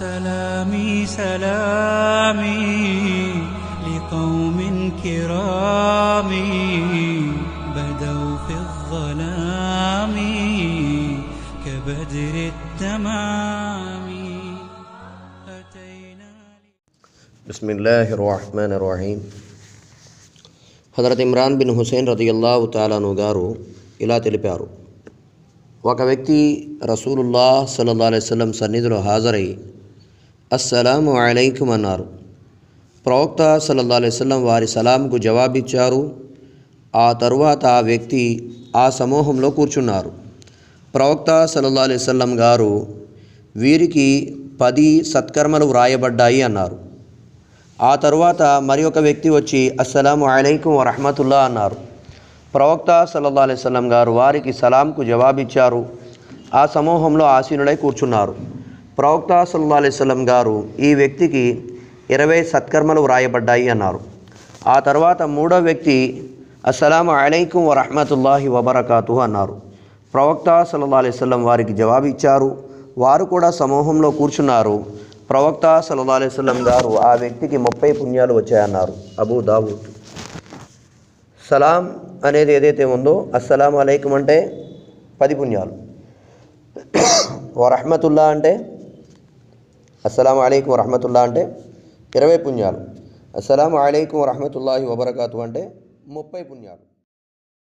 سلامي لقوم كرام بدوا في الظلام كبدر التمام أتينا బిస్మిల్లాహి Rahman Rahim Hazrat Imran bin Hussain రదియల్లాహు తాలాను గారు ఇలా తెలిపారు ఒక వ్యక్తి రసూలుల్లా సల్లల్లా అలైవల్లం సన్నిధిలో హాజరై అస్సలాము అలైకుం అన్నారు. ప్రవక్త సల్లల్లా అలైవల్లం వారి సలాంకు జవాబిచ్చారు. ఆ తరువాత ఆ వ్యక్తి ఆ సమూహంలో కూర్చున్నారు. ప్రవక్త సల్లల్లా అలైవల్లం గారు వీరికి పది సత్కర్మలు వ్రాయబడ్డాయి అన్నారు. ఆ తరువాత మరి ఒక వ్యక్తి వచ్చి అస్సలాము అలైకుం వరహమతుల్లా అన్నారు. ప్రవక్త సల్లల్లా అలైవల్లం గారు వారికి సలాంకు జవాబిచ్చారు. ఆ సమూహంలో ఆసీనుడై కూర్చున్నారు. ప్రవక్త సల్లల్లా అలైవల్లం గారు ఈ వ్యక్తికి ఇరవై సత్కర్మలు వ్రాయబడ్డాయి అన్నారు. ఆ తర్వాత మూడో వ్యక్తి అస్సలాము అలైకుం వరహమతుల్లాహి వబర్కాతు అన్నారు. ప్రవక్త సల్లల్లా అలైవల్లం వారికి జవాబిచ్చారు వారు కూడా సమూహంలో కూర్చున్నారు. ప్రవక్త సల్లల్లా అలైవల్లం గారు ఆ వ్యక్తికి ముప్పై పుణ్యాలు వచ్చాయన్నారు. అబూ దావుద్. సలాం అనేది ఏదైతే ఉందో అస్సలాం అలైకుం అంటే పది పుణ్యాలు. వరహమతుల్లా అంటే అస్సలం అయికం వరహమతుల్లా అంటే ఇరవై పుణ్యాలు. అస్సలం అయికం వరహమతుల్లాహి వబర్కాతు అంటే ముప్పై పుణ్యాలు.